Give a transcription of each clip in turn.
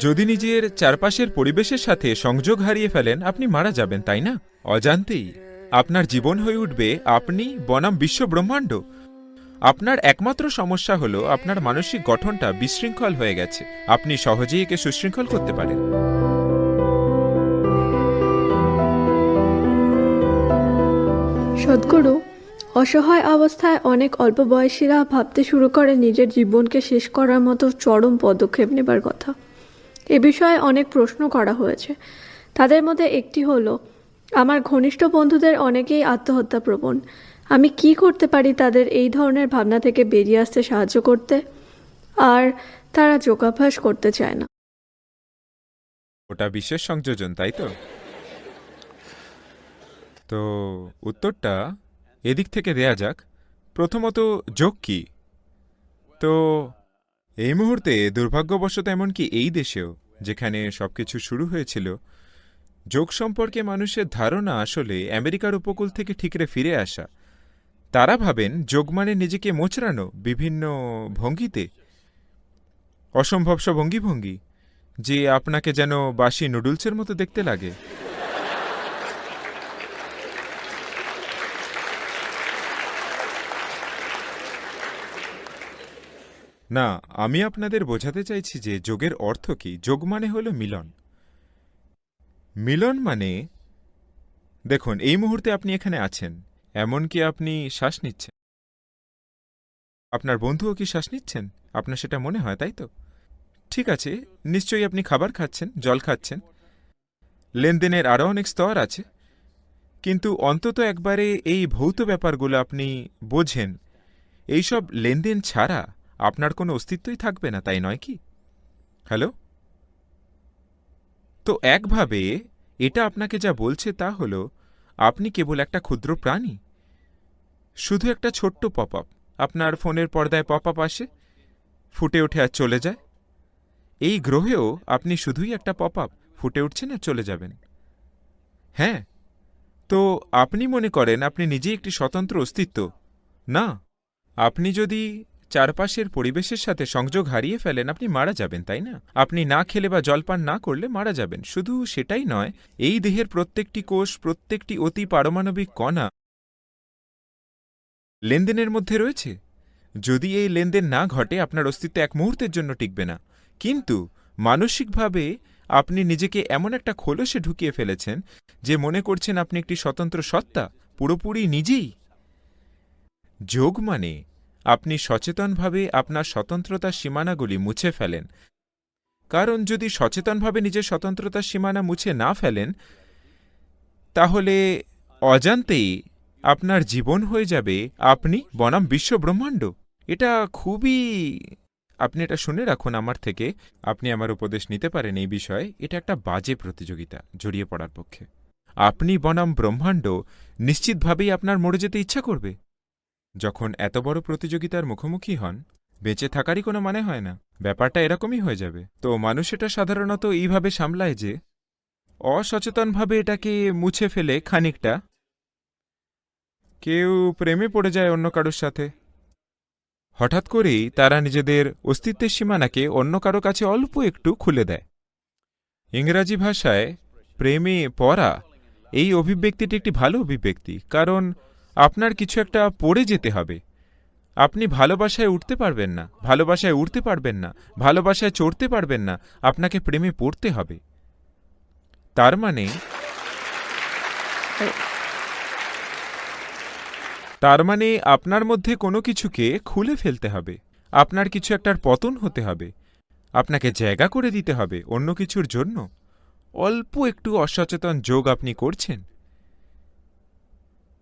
যদি নিজের চারপাশের পরিবেশের সাথে সংযোগ হারিয়ে ফেলেন আপনি মারা যাবেন তাই না? অজান্তেই আপনার জীবন হয়ে উঠবে আপনি বনাম বিশ্ব ব্রহ্মাণ্ড আপনার একমাত্র সমস্যা হলো আপনার মানসিক গঠনটা বিশৃঙ্খল হয়ে গেছে। আপনি সহজেই একে সুশৃঙ্খল করতে পারেন। সদ্গুরু অসহায় অবস্থায় অনেক অল্প বয়সীরা ভাবতে শুরু করে নিজের জীবনকে শেষ করার মতো চরম পদক্ষেপ নেবার কথা। এ বিষয়ে অনেক প্রশ্ন করা হয়েছে। তাদের মধ্যে একটি হলো, আমার ঘনিষ্ঠ বন্ধুদের অনেকেই আত্মহত্যা প্রবণ। আমি কি করতে পারি তাদের এই ধরনের ভাবনা থেকে বেরিয়ে আসতে সাহায্য করতে? আর তারা যোগাভ্যাস করতে চায় না। ওটা বিশেষ সংযোজন, তাই তো? তো উত্তরটা এদিক থেকে দেয়া যাক। প্রথমত, যোগ কি? তো, এই মুহূর্তে দুর্ভাগ্যবশত এমনকি এই দেশেও, যেখানে সবকিছু শুরু হয়েছিল, যোগ সম্পর্কে মানুষের ধারণা আসলে আমেরিকার উপকূল থেকে ঠিকরে ফিরে আসা। তারা ভাবেন যোগ মানে নিজেকে মোচড়ানো বিভিন্ন ভঙ্গিতে। অসম্ভব সব ভঙ্গি ভঙ্গি, যে আপনাকে যেন বাসি নুডলসের মতো দেখতে লাগে। না, আমি আপনাদের বোঝাতে চাইছি যে যোগের অর্থ কি। যোগ মানে হলো মিলন। মিলন মানে দেখুন, এই মুহূর্তে আপনি এখানে আছেন, এমনকি আপনি শ্বাস নিচ্ছেন। আপনার বন্ধুও কি শ্বাস নিচ্ছেন? আপনার সেটা মনে হয়, তাই তো? ঠিক আছে, নিশ্চয়ই আপনি খাবার খাচ্ছেন, জল খাচ্ছেন। লেনদেনের আরও অনেক স্তর আছে। কিন্তু অন্তত একবারে এই ভৌত ব্যাপারগুলো আপনি বোঝেন। এইসব লেনদেন ছাড়া আপনার কোনো অস্তিত্বই থাকবে না, তাই নয় কি? হ্যালো তো একভাবে এটা আপনাকে যা বলছে তা হল, আপনি কেবল একটা ক্ষুদ্র প্রাণী। শুধু একটা ছোট্ট পপ আপ আপনার ফোনের পর্দায় পপ আপ আসে, ফুটে ওঠে আর চলে যায়। এই গ্রহেও আপনি শুধুই একটা পপ আপ ফুটে উঠছেন আর চলে যাবেন। হ্যাঁ তো আপনি মনে করেন আপনি নিজেই একটি স্বতন্ত্র অস্তিত্ব। না, আপনি যদি চারপাশের পরিবেশের সাথে সংযোগ হারিয়ে ফেলেন, আপনি মারা যাবেন, তাই না? আপনি না খেলে বা জলপান না করলে মারা যাবেন। শুধু সেটাই নয়, এই দেহের প্রত্যেকটি কোষ, প্রত্যেকটি অতি পারমাণবিক কণা লেনদেনের মধ্যে রয়েছে। যদি এই লেনদেন না ঘটে, আপনার অস্তিত্ব এক মুহূর্তের জন্য টিকবে না। কিন্তু মানসিকভাবে আপনি নিজেকে এমন একটা খোলসে ঢুকিয়ে ফেলেছেন যে মনে করছেন আপনি একটি স্বতন্ত্র সত্তা, পুরোপুরি নিজেই। যোগ মানে আপনি সচেতনভাবে আপনার স্বতন্ত্রতার সীমানাগুলি মুছে ফেলেন। কারণ যদি সচেতনভাবে নিজের স্বতন্ত্রতার সীমানা মুছে না ফেলেন, তাহলে অজান্তেই আপনার জীবন হয়ে যাবে আপনি বনাম বিশ্বব্রহ্মাণ্ড। এটা খুবই, আপনি এটা শুনে রাখুন আমার থেকে, আপনি আমার উপদেশ নিতে পারেন এই বিষয়ে, এটা একটা বাজে প্রতিযোগিতা জড়িয়ে পড়ার পক্ষে। আপনি বনাম ব্রহ্মাণ্ড, নিশ্চিতভাবেই আপনার মরে যেতে ইচ্ছা করবে। যখন এত বড় প্রতিযোগিতার মুখোমুখি হন, বেঁচে থাকারই কোনো মানে হয় না। ব্যাপারটা এরকমই হয়ে যাবে। তো মানুষ এটা সাধারণত এইভাবে সামলায় যে, অসচেতনভাবে এটাকে মুছে ফেলে খানিকটা। কেউ প্রেমে পড়ে যায় অন্য কারোর সাথে। হঠাৎ করেই তারা নিজেদের অস্তিত্বের সীমানাকে অন্য কারও কাছে অল্প একটু খুলে দেয়। ইংরাজি ভাষায়, প্রেমে পড়া এই অভিব্যক্তিটি একটি ভালো অভিব্যক্তি। কারণ আপনার কিছু একটা পড়ে যেতে হবে। আপনি ভালোবাসায় উঠতে পারবেন না, ভালোবাসায় উঠতে পারবেন না, ভালোবাসায় চড়তে পারবেন না, আপনাকে প্রেমে পড়তে হবে। তার মানে তার মানে আপনার মধ্যে কোনো কিছুকে খুলে ফেলতে হবে। আপনার কিছু একটার পতন হতে হবে। আপনাকে জায়গা করে দিতে হবে অন্য কিছুর জন্য। অল্প একটু অসচেতন যোগ আপনি করছেন।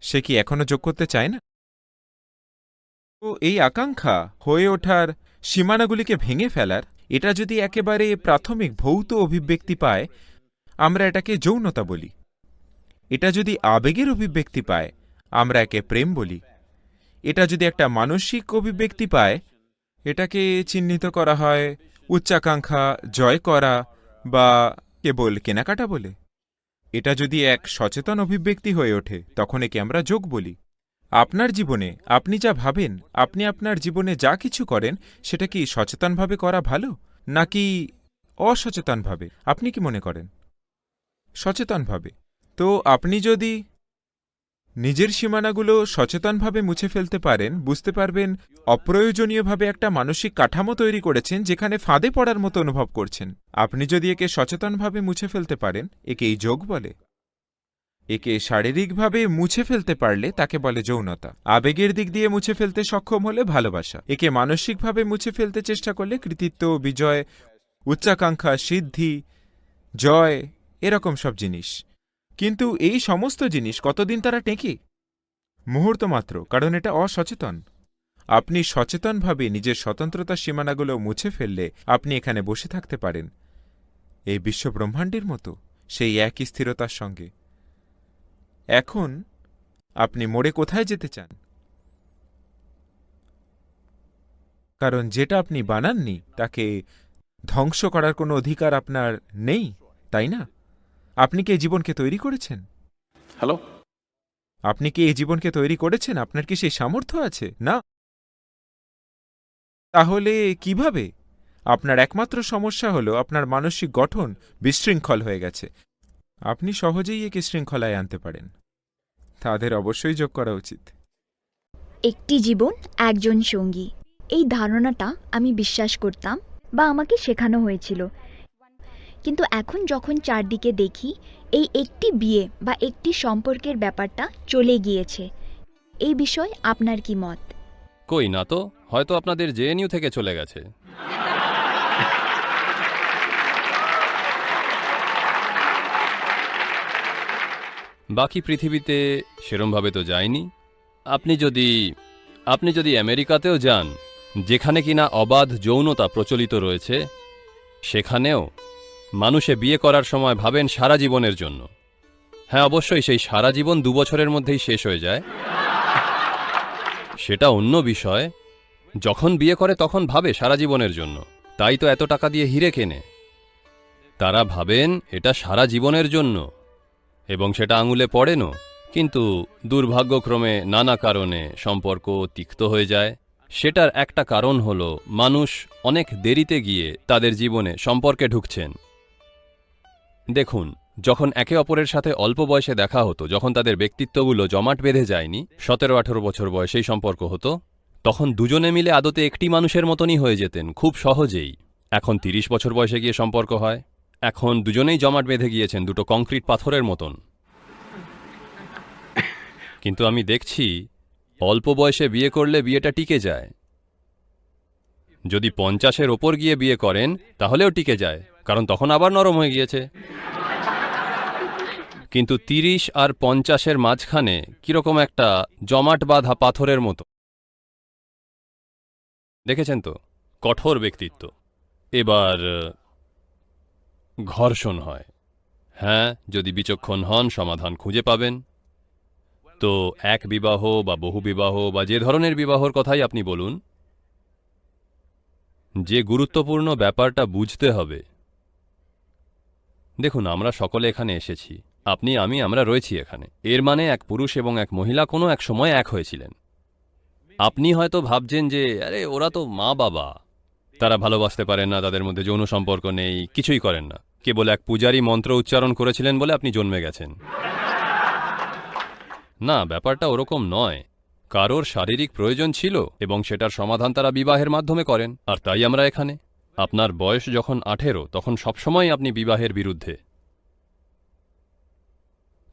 সে কি এখনও যোগ করতে চায় না? তো এই আকাঙ্ক্ষা হয়ে ওঠার সীমানাগুলিকে ভেঙে ফেলার, এটা যদি একেবারে প্রাথমিক ভৌত অভিব্যক্তি পায়, আমরা এটাকে যৌনতা বলি। এটা যদি আবেগের অভিব্যক্তি পায়, আমরা একে প্রেম বলি। এটা যদি একটা মানসিক অভিব্যক্তি পায়, এটাকে চিহ্নিত করা হয় উচ্চাকাঙ্ক্ষা, জয় করা বা কেবল কেনাকাটা বলে। এটা যদি এক সচেতন অভিব্যক্তি হয়ে ওঠে, তখন একে আমরা যোগ বলি। আপনার জীবনে আপনি যা ভাবেন, আপনি আপনার জীবনে যা কিছু করেন, সেটা কি সচেতনভাবে করা ভালো, নাকি অসচেতনভাবে? আপনি কি মনে করেন? সচেতনভাবে। তো আপনি যদি নিজের সীমানাগুলো সচেতনভাবে মুছে ফেলতে পারেন, বুঝতে পারবেন অপ্রয়োজনীয়ভাবে একটা মানসিক কাঠামো তৈরি করেছেন যেখানে ফাঁদে পড়ার মতো অনুভব করছেন। আপনি যদি একে সচেতনভাবে মুছে ফেলতে পারেন, একে এই যোগ বলে। একে শারীরিকভাবে মুছে ফেলতে পারলে তাকে বলে যৌনতা। আবেগের দিক দিয়ে মুছে ফেলতে সক্ষম হলে ভালোবাসা। একে মানসিকভাবে মুছে ফেলতে চেষ্টা করলে কৃতিত্ব, বিজয়, উচ্চাকাঙ্ক্ষা, সিদ্ধি, জয়, এরকম সব জিনিস। কিন্তু এই সমস্ত জিনিস কতদিন তারা টেকে? মুহূর্ত মাত্র, কারণ এটা অসচেতন। আপনি সচেতনভাবে নিজের স্বতন্ত্রতার সীমানাগুলো মুছে ফেললে আপনি এখানে বসে থাকতে পারেন। এই বিশ্বব্রহ্মাণ্ডের মতো, সেই একই স্থিরতার সঙ্গে। এখন আপনি মোড়ে কোথায় যেতে চান? কারণ যেটা আপনি বানাননি, তাকে ধ্বংস করার কোনো অধিকার আপনার নেই, তাই না? আপনি কি এই জীবনকে তৈরি করেছেন? হ্যালো? আপনি কি এই জীবনকে তৈরি করেছেন? আপনার কি সেই সামর্থ্য আছে? না। তাহলে কীভাবে? আপনার একমাত্র সমস্যা হলো আপনার মানসিক গঠন বিশৃঙ্খল হয়ে গেছে। আপনি সহজেই একে শৃঙ্খলায় আনতে পারেন। তাদের অবশ্যই যোগ করা উচিত। একটি জীবন একজন সঙ্গী। এই ধারণাটা আমি বিশ্বাস করতাম বা আমাকে শেখানো হয়েছিল। কিন্তু এখন যখন চারদিকে দেখি, এই একটি বিয়ে বা একটি সম্পর্কের ব্যাপারটা চলে গিয়েছে। এই বিষয়ে আপনার কি মত? কই না তো, হয়তো আপনাদের জেএনইউ থেকে চলে গেছে। বাকি পৃথিবীতে সেরমভাবে তো যায়নি আপনি যদি আপনি যদি আমেরিকাতেও যান, যেখানে কিনা অবাধ যৌনতা প্রচলিত রয়েছে, সেখানেও মানুষে বিয়ে করার সময় ভাবেন সারা জীবনের জন্য। হ্যাঁ অবশ্যই সেই সারা জীবন দু বছরের মধ্যেই শেষ হয়ে যায়। সেটা অন্য বিষয়। যখন বিয়ে করে তখন ভাবে সারা জীবনের জন্য। তাই তো এত টাকা দিয়ে হিরে কেনে। তারা ভাবেন এটা সারা জীবনের জন্য এবং সেটা আঙুলে পড়েনও। কিন্তু দুর্ভাগ্যক্রমে নানা কারণে সম্পর্ক তিক্ত হয়ে যায়। সেটার একটা কারণ হলো, মানুষ অনেক দেরিতে গিয়ে তাদের জীবনে সম্পর্কে ঢুকছেন। দেখুন, যখন একে অপরের সাথে অল্প বয়সে দেখা হতো, যখন তাদের ব্যক্তিত্বগুলো জমাট বেঁধে যায়নি, সতেরো আঠেরো বছর বয়সেই সম্পর্ক হতো, তখন দুজনে মিলে আদতে একটি মানুষের মতনই হয়ে যেতেন, খুব সহজেই। এখন তিরিশ বছর বয়সে গিয়ে সম্পর্ক হয়, এখন দুজনেই জমাট বেঁধে গিয়েছেন, দুটো কংক্রিট পাথরের মতন। কিন্তু আমি দেখছি, অল্প বয়সে বিয়ে করলে বিয়েটা টিকে যায়। যদি পঞ্চাশের ওপর গিয়ে বিয়ে করেন, তাহলেও টিকে যায়। কারণ তখন আবার নরম হয়ে গিয়েছে। কিন্তু তিরিশ আর পঞ্চাশের মাঝখানে কীরকম একটা জমাট বাঁধা পাথরের মতো। দেখেছেন তো? কঠোর ব্যক্তিত্ব। এবার, ঘর্ষণ হয়। হ্যাঁ যদি বিচক্ষণ হন, সমাধান খুঁজে পাবেন। তো এক বিবাহ বা বহু বিবাহ বা যে ধরনের বিবাহর কথাই আপনি বলুন, যে গুরুত্বপূর্ণ ব্যাপারটা বুঝতে হবে দেখুন, আমরা সকলে এখানে এসেছি। আপনি, আমি, আমরা রয়েছি এখানে। এর মানে এক পুরুষ এবং এক মহিলা কোনো এক সময় এক হয়েছিলেন। আপনি হয়তো ভাবছেন যে, আরে, ওরা তো মা বাবা। তারা ভালোবাসতে পারেন না, তাদের মধ্যে যৌন সম্পর্ক নেই, কিছুই করেন না। কেবল এক পূজারী মন্ত্র উচ্চারণ করেছিলেন বলে আপনি জন্মে গেছেন। না, ব্যাপারটা ওরকম নয়। কারোর শারীরিক প্রয়োজন ছিল এবং সেটার সমাধান তারা বিবাহের মাধ্যমে করেন, আর তাই আমরা এখানে। আপনার বয়স যখন আঠেরো, তখন সবসময় আপনি বিবাহের বিরুদ্ধে।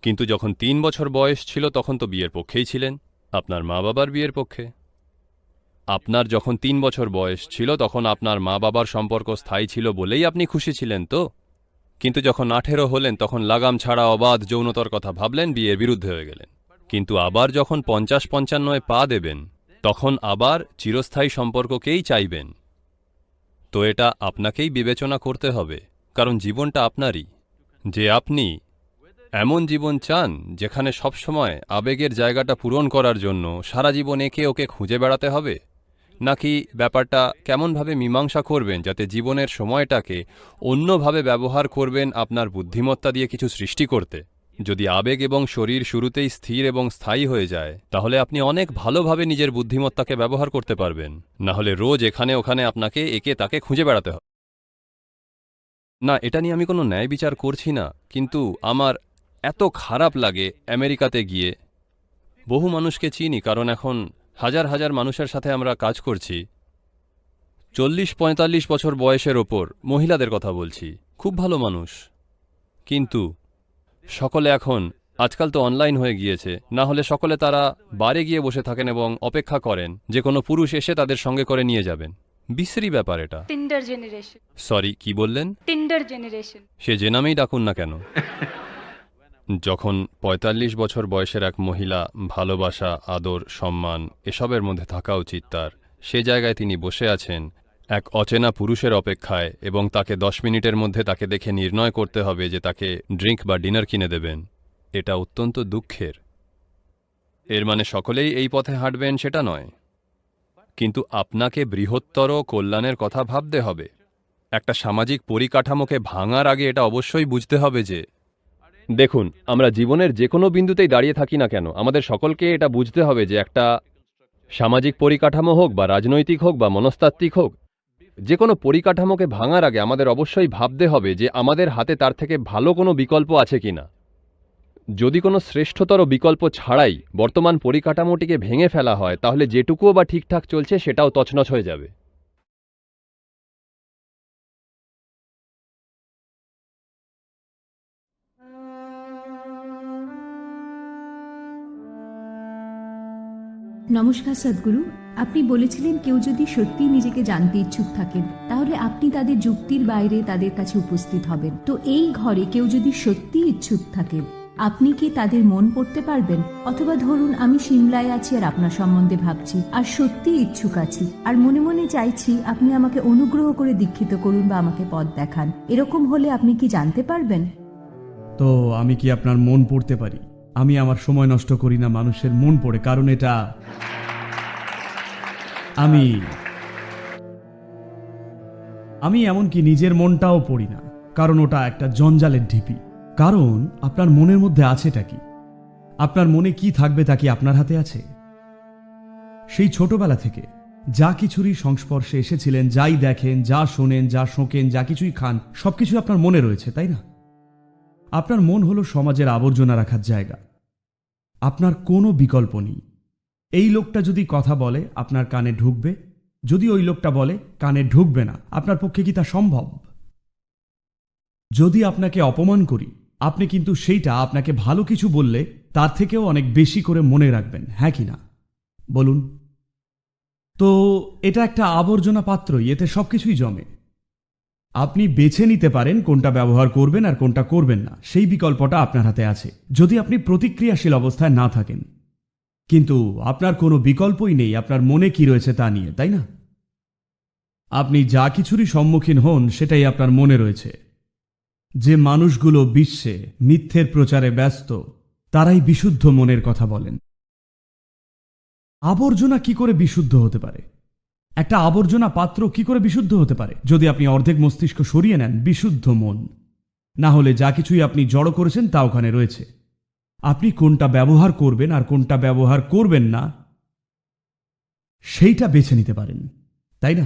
কিন্তু যখন তিন বছর বয়স ছিল, তখন তো বিয়ের পক্ষেই ছিলেন। আপনার মা বাবার বিয়ের পক্ষে। আপনার যখন তিন বছর বয়স ছিল, তখন আপনার মা বাবার সম্পর্ক স্থায়ী ছিল বলেই আপনি খুশি ছিলেন তো? কিন্তু যখন আঠেরো হলেন, তখন লাগাম ছাড়া অবাধ যৌনতার কথা ভাবলেন, বিয়ের বিরুদ্ধে হয়ে গেলেন। কিন্তু আবার যখন পঞ্চাশ পঞ্চান্নয় পা দেবেন, তখন আবার চিরস্থায়ী সম্পর্ককেই চাইবেন। তো এটা আপনাকেই বিবেচনা করতে হবে, কারণ জীবনটা আপনারই। যে আপনি এমন জীবন চান যেখানে সবসময় আবেগের জায়গাটা পূরণ করার জন্য সারা জীবন একে ওকে খুঁজে বেড়াতে হবে? নাকি ব্যাপারটা কেমনভাবে মীমাংসা করবেন যাতে জীবনের সময়টাকে অন্যভাবে ব্যবহার করবেন আপনার বুদ্ধিমত্তা দিয়ে কিছু সৃষ্টি করতে? যদি আবেগ এবং শরীর শুরুতেই স্থির এবং স্থায়ী হয়ে যায়, তাহলে আপনি অনেক ভালোভাবে নিজের বুদ্ধিমত্তাকে ব্যবহার করতে পারবেন। না হলে রোজ এখানে ওখানে আপনাকে একে তাকে খুঁজে বেড়াতে হবে। না, এটা নিয়ে আমি কোনো ন্যায় বিচার করছি না, কিন্তু আমার এত খারাপ লাগে আমেরিকাতে গিয়ে। বহু মানুষকে চিনি, কারণ এখন হাজার হাজার মানুষের সাথে আমরা কাজ করছি। চল্লিশ পঁয়তাল্লিশ বছর বয়সের ওপর মহিলাদের কথা বলছি, খুব ভালো মানুষ। কিন্তু সকলে এখন আজকাল তো অনলাইন হয়ে গিয়েছে না হলে সকলে তারা বারে গিয়ে বসে থাকেন এবং অপেক্ষা করেন যে কোনো পুরুষ এসে তাদের সঙ্গে করে নিয়ে যাবেন। বিশ্রী ব্যাপার এটা। টিন্ডার জেনারেশন সরি কি বললেন? টিন্ডার জেনারেশন সে যে নামেই ডাকুন না কেন? যখন ৪৫ বছর বয়সের এক মহিলা ভালোবাসা আদর সম্মান এসবের মধ্যে থাকা উচিত তার সে জায়গায় তিনি বসে আছেন এক অচেনা পুরুষের অপেক্ষায় এবং তাকে দশ মিনিটের মধ্যে তাকে দেখে নির্ণয় করতে হবে যে তাকে ড্রিঙ্ক বা ডিনার কিনে দেবেন। এটা অত্যন্ত দুঃখের। এর মানে সকলেই এই পথে হাঁটবেন সেটা নয়। কিন্তু আপনাকে বৃহত্তর কল্যাণের কথা ভাবতে হবে। একটা সামাজিক পরিকাঠামোকে ভাঙার আগে এটা অবশ্যই বুঝতে হবে যে, দেখুন, আমরা জীবনের যে কোনো বিন্দুতেই দাঁড়িয়ে থাকি না কেন, আমাদের সকলকে এটা বুঝতে হবে যে একটা সামাজিক পরিকাঠামো হোক বা রাজনৈতিক হোক বা মনস্তাত্ত্বিক হোক যে কোনো পরিকাঠামোকে ভাঙার আগে আমাদের অবশ্যই ভাবতে হবে যে আমাদের হাতে তার থেকে ভালো কোনো বিকল্প আছে কি না যদি কোনো শ্রেষ্ঠতর বিকল্প ছাড়াই বর্তমান পরিকাঠামোটিকে ভেঙে ফেলা হয়, তাহলে যেটুকুও বা ঠিকঠাক চলছে সেটাও তছনছ হয়ে যাবে। নমস্কার সদ্গুরু, আপনি বলেছিলেন কেউ যদি সত্যি নিজেকে জানতে ইচ্ছুক থাকেন, তাহলে আপনি তাদের যুক্তির বাইরে তাদের কাছে উপস্থিত হবেন। তো এই ঘরে কেউ যদি সত্যি ইচ্ছুক থাকেন, আপনি কি তাদের মন পড়তে পারবেন? অথবা ধরুন, আমি সিমলায় আছি আর আপনার সম্বন্ধে ভাবছি, আর সত্যি ইচ্ছুক আছি, আর মনে মনে চাইছি আপনি আমাকে অনুগ্রহ করে দীক্ষিত করুন বা আমাকে পথ দেখান। এরকম হলে আপনি কি জানতে পারবেন? তো আমি কি আপনার মন পড়তে পারি? আমি আমার সময় নষ্ট করি না, মানুষের মন পড়ে, কারণ এটা আমি। আমি এমনকি নিজের মনটাও পড়ি না, কারণ ওটা একটা জঞ্জালের ঢিপি। কারণ আপনার মনের মধ্যে আছেটা কি? আপনার মনে কি থাকবে তা কি আপনার হাতে আছে? সেই ছোটবেলা থেকে যা কিছুরই সংস্পর্শে এসেছিলেন, যাই দেখেন, যা শোনেন, যা শোকেন, যা কিছুই খান সবকিছু আপনার মনে রয়েছে, তাই না? আপনার মন হলো সমাজের আবর্জনা রাখার জায়গা। আপনার কোনো বিকল্প নেই। এই লোকটা যদি কথা বলে, আপনার কানে ঢুকবে। যদি ওই লোকটা বলে, কানে ঢুকবে না, আপনার পক্ষে কি তা সম্ভব? যদি আপনাকে অপমান করি, আপনি কিন্তু সেইটা আপনাকে ভালো কিছু বললে, তার থেকেও অনেক বেশি করে মনে রাখবেন হ্যাঁ কি না? বলুন। তো, এটা একটা আবর্জনা পাত্রই, এতে সব কিছুই জমে। আপনি বেছে নিতে পারেন কোনটা ব্যবহার করবেন আর কোনটা করবেন না। সেই বিকল্পটা আপনার হাতে আছে, যদি আপনি প্রতিক্রিয়াশীল অবস্থায় না থাকেন। কিন্তু আপনার কোনো বিকল্পই নেই, আপনার মনে কি রয়েছে তা নিয়ে, তাই না? আপনি যা কিছুরই সম্মুখীন হন, সেটাই আপনার মনে রয়েছে। যে মানুষগুলো বিশ্বে মিথ্যের প্রচারে ব্যস্ত, তারাই বিশুদ্ধ মনের কথা বলেন। আবর্জনা কি করে বিশুদ্ধ হতে পারে? একটা আবর্জনা পাত্র কি করে বিশুদ্ধ হতে পারে? যদি আপনি অর্ধেক মস্তিষ্ক সরিয়ে নেন, বিশুদ্ধ মন। না হলে যা কিছুই আপনি জড়ো করেছেন তা ওখানে রয়েছে। আপনি কোনটা ব্যবহার করবেন আর কোনটা ব্যবহার করবেন না, সেইটা বেছে নিতে পারেন, তাই না?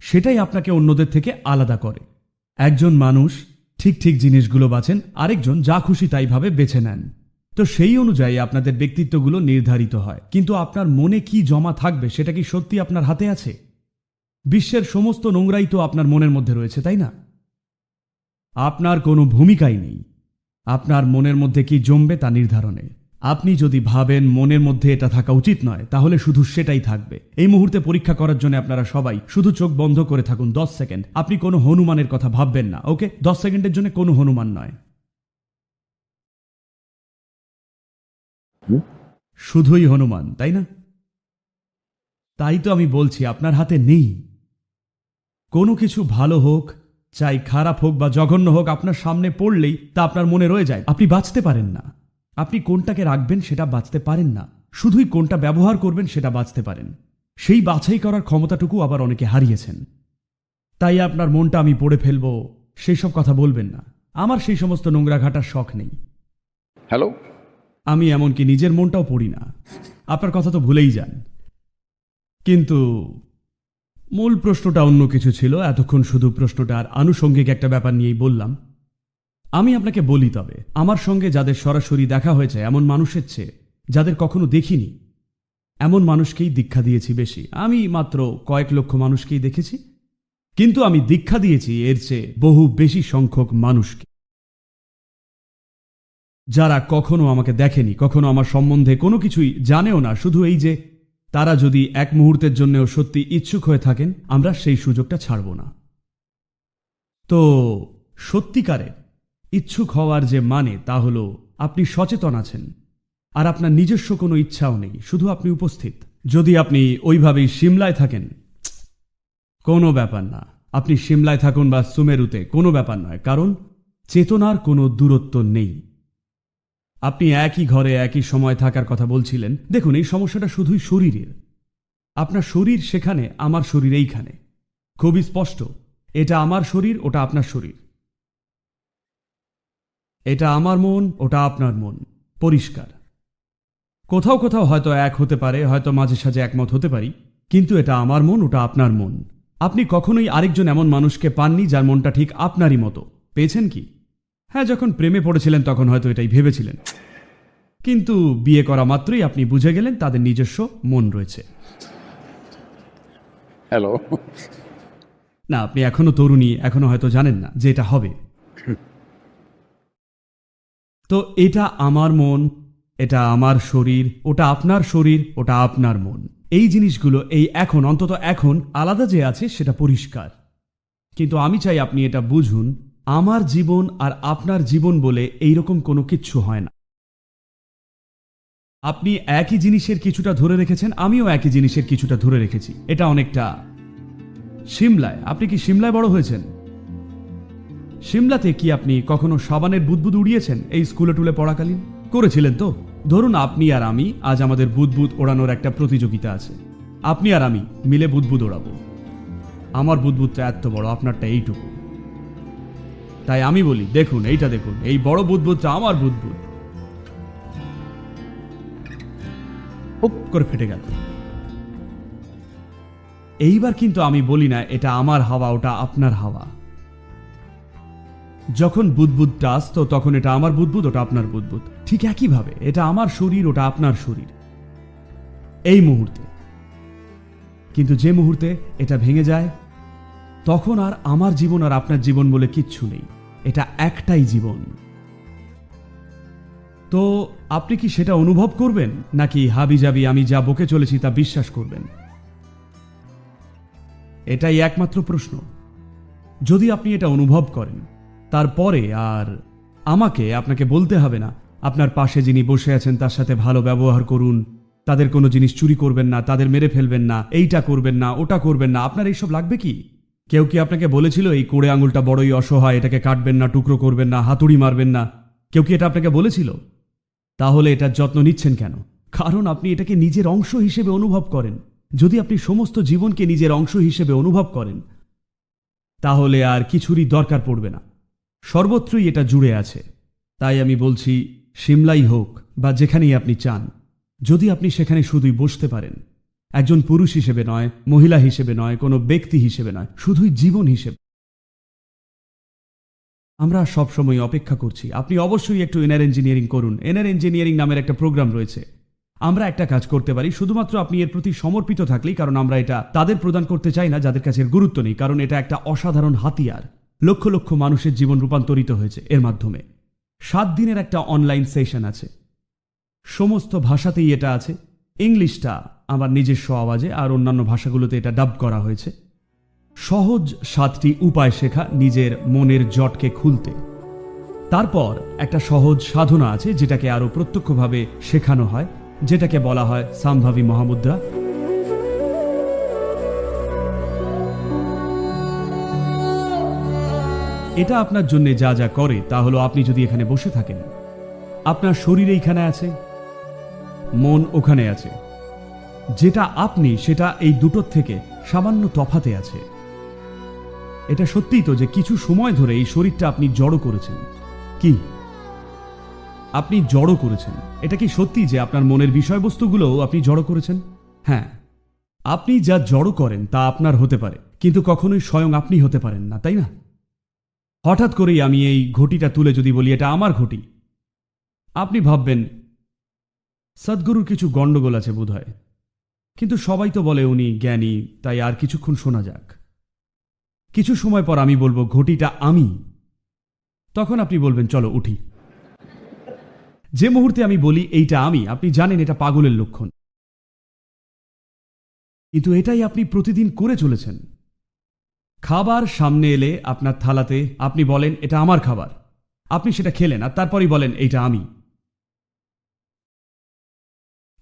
সেটাই আপনাকে অন্যদের থেকে আলাদা করে। একজন মানুষ ঠিক ঠিক জিনিসগুলো বাছেন, আরেকজন যা খুশি তাইভাবে বেছে নেন। তো সেই অনুযায়ী আপনাদের ব্যক্তিত্বগুলো নির্ধারিত হয়। কিন্তু আপনার মনে কি জমা থাকবে সেটা কি সত্যি আপনার হাতে আছে? বিশ্বের সমস্ত নোংরাই তো আপনার মনের মধ্যে রয়েছে, তাই না? আপনার কোনো ভূমিকাই নেই। আপনার মনের মধ্যে কি জমবে তা নির্ধারণে। আপনি যদি ভাবেন মনের মধ্যে এটা থাকা উচিত নয়, তাহলে শুধু সেটাই থাকবে। এই মুহূর্তে পরীক্ষা করার জন্য আপনারা সবাই শুধু চোখ বন্ধ করে থাকুন দশ সেকেন্ড। আপনি কোনো হনুমানের কথা ভাববেন না, ওকে? দশ সেকেন্ডের জন্য কোনো হনুমান নয়। শুধুই হনুমান তাই না? তাই তো আমি বলছি আপনার হাতে নেই। কোনো কিছু ভালো হোক চাই খারাপ হোক বা জঘন্য হোক আপনার সামনে পড়লেই তা আপনার মনে রয়ে যায়। আপনি বাঁচতে পারেন না। আপনি কোনটাকে রাখবেন সেটা বাঁচতে পারেন না। শুধুই কোনটা ব্যবহার করবেন সেটা বাঁচতে পারেন। সেই বাছাই করার ক্ষমতাটুকু আবার অনেকে হারিয়েছেন। তাই আপনার মনটা আমি পড়ে ফেলব সেই সব কথা বলবেন না। আমার সেই সমস্ত নোংরা ঘাটার শখ নেই। হ্যালো? আমি এমনকি নিজের মনটাও পড়ি না। আপনার কথা তো ভুলেই যান। কিন্তু মূল প্রশ্নটা অন্য কিছু ছিল, এতক্ষণ শুধু প্রশ্নটার আনুষঙ্গিক একটা ব্যাপার নিয়েই বললাম। আমি আপনাকে বলি তবে, আমার সঙ্গে যাদের সরাসরি দেখা হয়েছে, এমন মানুষের চেয়ে যাদের কখনো দেখিনি, এমন মানুষকেই দীক্ষা দিয়েছি বেশি। আমি মাত্র কয়েক লক্ষ মানুষকেই দেখেছি, কিন্তু আমি দীক্ষা দিয়েছি এর চেয়ে বহু বেশি সংখ্যক মানুষকে। যারা কখনো আমাকে দেখেনি, কখনো আমার সম্বন্ধে কোনো কিছুই জানেও না, শুধু এই যে তারা যদি এক মুহূর্তের জন্যও সত্যি ইচ্ছুক হয়ে থাকেন, আমরা সেই সুযোগটা ছাড়ব না। তো সত্যিকারে ইচ্ছুক হওয়ার যে মানে তা হল আপনি সচেতন আছেন আর আপনার নিজস্ব কোনো ইচ্ছাও নেই, শুধু আপনি উপস্থিত। যদি আপনি ওইভাবেই সিমলায় থাকেন, কোনো ব্যাপার না। আপনি সিমলায় থাকুন বা সুমেরুতে, কোনো ব্যাপার নয়, কারণ চেতনার কোনো দূরত্ব নেই। আপনি একই ঘরে একই সময় থাকার কথা বলছিলেন। দেখুন, এই সমস্যাটা শুধুই শরীরের। আপনার শরীর সেখানে, আমার শরীর এইখানে। খুবই স্পষ্ট। এটা আমার শরীর, ওটা আপনার শরীর। এটা আমার মন, ওটা আপনার মন। পরিষ্কার। কোথাও কোথাও হয়তো এক হতে পারে, হয়তো মাঝে সাঝে একমত হতে পারি, কিন্তু এটা আমার মন, ওটা আপনার মন। আপনি কখনোই আরেকজন এমন মানুষকে পাননি যার মনটা ঠিক আপনারই মতো। পেয়েছেন কি? হ্যাঁ যখন প্রেমে পড়েছিলেন তখন হয়তো এটাই ভেবেছিলেন। কিন্তু বিয়ে করা মাত্রই আপনি বুঝে গেলেন তাদের নিজস্ব মন রয়েছে। হ্যালো। না আপনি এখনও তরুণী এখনও হয়তো জানেন না যে এটা হবে। তো এটা আমার মন এটা আমার শরীর ওটা আপনার শরীর ওটা আপনার মন। এই জিনিসগুলো এই এখন অন্তত এখন আলাদা যে আছে সেটা পরিষ্কার। কিন্তু আমি চাই আপনি এটা বুঝুন আমার জীবন আর আপনার জীবন বলে এইরকম কোনো কিচ্ছু হয় না। আপনি একই জিনিসের কিছুটা ধরে রেখেছেন, আমিও একই জিনিসের কিছুটা ধরে রেখেছি। এটা অনেকটা সিমলায়। আপনি কি সিমলায় বড় হয়েছেন? সিমলাতে কি আপনি কখনো সাবানের বুদবুদ উড়িয়েছেন এই স্কুলে টুলে পড়াকালীন? করেছিলেন তো। ধরুন আপনি আর আমি আজ আমাদের বুদবুদ ওড়ানোর একটা প্রতিযোগিতা আছে। আপনি আর আমি মিলে বুদবুদ ওড়াবো। আমার বুদবুদটা এত বড়, আপনারটা এইটুকু। তাই আমি বলি, দেখুন, এইটা দেখুন, এই বড় বুদবুদটা আমার বুদবুদ। করে ফেটে গেল। এইবার কিন্তু আমি বলি না, এটা আমার হাওয়া, ওটা আপনার হাওয়া। যখন বুদবুদটা আসতো, তখন এটা আমার বুদবুদ, ওটা আপনার বুদবুদ। ঠিক একইভাবে, এটা আমার শরীর, ওটা আপনার শরীর। এই মুহূর্তে। কিন্তু যে মুহূর্তে এটা ভেঙে যায় তখন আর আমার জীবন আর আপনার জীবন বলে কিচ্ছু নেই। এটা একটাই জীবন। তো আপনি কি সেটা অনুভব করবেন? নাকি হাবি জাবি আমি যা বকে চলেছি তা বিশ্বাস করবেন? এটাই একমাত্র প্রশ্ন। যদি আপনি এটা অনুভব করেন, তারপরে আর আমাকে আপনাকে বলতে হবে না, আপনার পাশে যিনি বসে আছেন তার সাথে ভালো ব্যবহার করুন, তাদের কোনো জিনিস চুরি করবেন না, তাদের মেরে ফেলবেন না, এইটা করবেন না, ওটা করবেন না, আপনার এইসব লাগবে কি? কেউ কি আপনাকে বলেছিল, এই কোড়ে আঙুলটা বড়ই অসহায়, এটাকে কাটবেন না, টুকরো করবেন না, হাতুড়ি মারবেন না কেউ কি এটা আপনাকে বলেছিল? তাহলে এটার যত্ন নিচ্ছেন কেন? কারণ আপনি এটাকে নিজের অংশ হিসেবে অনুভব করেন। যদি আপনি সমস্ত জীবনকে নিজের অংশ হিসেবে অনুভব করেন, তাহলে আর কিছুরই দরকার পড়বে না। সর্বত্রই এটা জুড়ে আছে। তাই আমি বলছি, সিমলাই হোক বা যেখানেই আপনি চান, যদি আপনি সেখানে শুধুই বসতে পারেন একজন পুরুষ হিসেবে নয়, মহিলা হিসেবে নয়, কোনো ব্যক্তি হিসেবে নয়, শুধুই জীবন হিসেবে। আমরা সবসময় অপেক্ষা করছি। আপনি অবশ্যই একটু এনার ইঞ্জিনিয়ারিং করুন। এনার ইঞ্জিনিয়ারিং নামের একটা প্রোগ্রাম রয়েছে। আমরা একটা কাজ করতে পারি, শুধুমাত্র আপনি এর প্রতি সমর্পিত থাকলেই, কারণ আমরা এটা তাদের প্রদান করতে চাই না, যাদের কাছে গুরুত্ব নেই, কারণ এটা একটা অসাধারণ হাতিয়ার। লক্ষ লক্ষ মানুষের জীবন রূপান্তরিত হয়েছে এর মাধ্যমে। সাত দিনের একটা অনলাইন সেশন আছে। সমস্ত ভাষাতেই এটা আছে। ইংলিশটা আমার নিজস্ব আওয়াজে আর অন্যান্য ভাষাগুলোতে এটা ডাব করা হয়েছে। সহজ সাতটি উপায় শেখা নিজের মনের জটকে খুলতে। তারপর একটা সহজ সাধনা আছে যেটাকে আরও প্রত্যক্ষভাবে শেখানো হয়, যেটাকে বলা হয় সাম্ভাবী মহামুদ্রা। এটা আপনার জন্য যা যা করে তা হলো আপনি যদি এখানে বসে থাকেন, আপনার শরীর এইখানে আছে মন ওখানে আছে। যেটা আপনি, সেটা এই দুটোর থেকে সামান্য তফাতে আছে। এটা সত্যিই তো যে কিছু সময় ধরে এই শরীরটা আপনি জড়ো করেছেন। কি? আপনি জড়ো করেছেন। এটা কি সত্যি যে আপনার মনের বিষয়বস্তুগুলোও আপনি জড়ো করেছেন? হ্যাঁ। আপনি যা জড়ো করেন, তা আপনার হতে পারে। কিন্তু কখনোই স্বয়ং আপনি হতে পারেন না, তাই না? হঠাৎ করেই আমি এই ঘটিটা তুলে যদি বলি, এটা আমার ঘটি। আপনি ভাববেন সদ্গুরুর কিছু গণ্ডগোল আছে বোধহয়। কিন্তু সবাই তো বলে উনি জ্ঞানী, তাই আর কিছুক্ষণ শোনা যাক। কিছু সময় পর আমি বলব, ঘটিটা আমি। তখন আপনি বলবেন, চলো, উঠি। যে মুহূর্তে আমি বলি, এইটা আমি। আপনি জানেন এটা পাগলের লক্ষণ। কিন্তু এটাই আপনি প্রতিদিন করে চলেছেন। খাবার সামনে এলে আপনার থালাতে আপনি বলেন, এটা আমার খাবার। আপনি সেটা খেলেন আর তারপরই বলেন, এইটা আমি।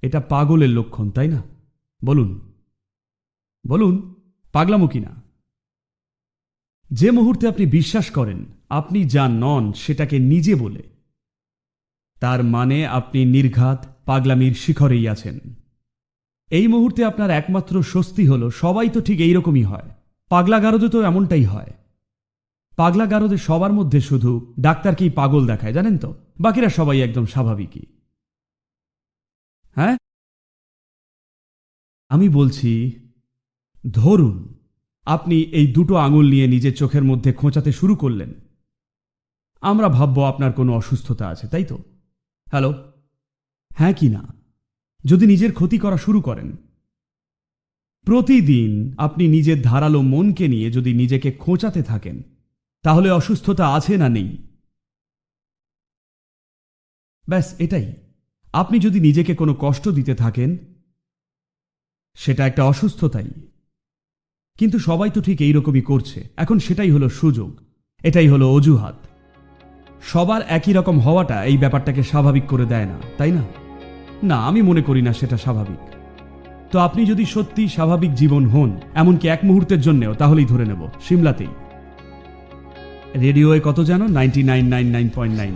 এটা পাগলের লক্ষণ, তাই না? বলুন। বলুন, পাগলামো কিনা যে মুহূর্তে আপনি বিশ্বাস করেন, আপনি যা নন সেটাকে নিজে বলে। তার মানে আপনি নির্ঘাত, পাগলামির শিখরেই আছেন। এই মুহূর্তে আপনার একমাত্র স্বস্তি হল, সবাই তো ঠিক এইরকমই হয়। পাগলা গারদে তো এমনটাই হয়। পাগলা গারদে সবার মধ্যে শুধু ডাক্তারকেই পাগল দেখায়, জানেন তো? বাকিরা সবাই একদম স্বাভাবিকই। হ্যাঁ? আমি বলছি, ধরুন, আপনি এই দুটো আঙুল নিয়ে নিজের চোখের মধ্যে খোঁচাতে শুরু করলেন। আমরা ভাবব আপনার কোনো অসুস্থতা আছে, তাই তো? হ্যালো? হ্যাঁ কি না? যদি নিজের ক্ষতি করা শুরু করেন। প্রতিদিন আপনি নিজের ধারালো মনকে নিয়ে যদি নিজেকে খোঁচাতে থাকেন, তাহলে অসুস্থতা আছে না নেই? ব্যাস, এটাই। আপনি যদি নিজেকে কোনো কষ্ট দিতে থাকেন, সেটা একটা অসুস্থতাই। কিন্তু সবাই তো ঠিক এইরকমই করছে। এখন সেটাই হলো সুযোগ। এটাই হলো অজুহাত। সবার একই রকম হওয়াটা এই ব্যাপারটাকে স্বাভাবিক করে দেয় না, তাই না? না, আমি মনে করি না সেটা স্বাভাবিক। তো আপনি যদি সত্যি স্বাভাবিক জীবন হন, এমনকি এক মুহূর্তের জন্যেও, তাহলেই ধরে নেব, সিমলাতেই। রেডিওয়ে কত জানো? Ninety nine nine nine point nine.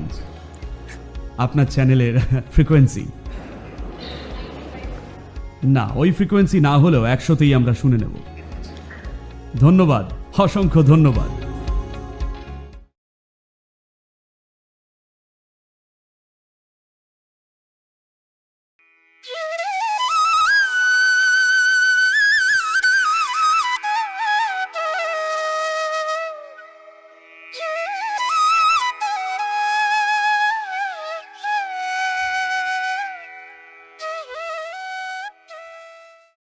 আপনার চ্যানেলের ফ্রিকোয়েন্সি না, ওই ফ্রিকোয়েন্সি না হলেও একশোতেই আমরা শুনে নেব। ধন্যবাদ, অসংখ্য ধন্যবাদ।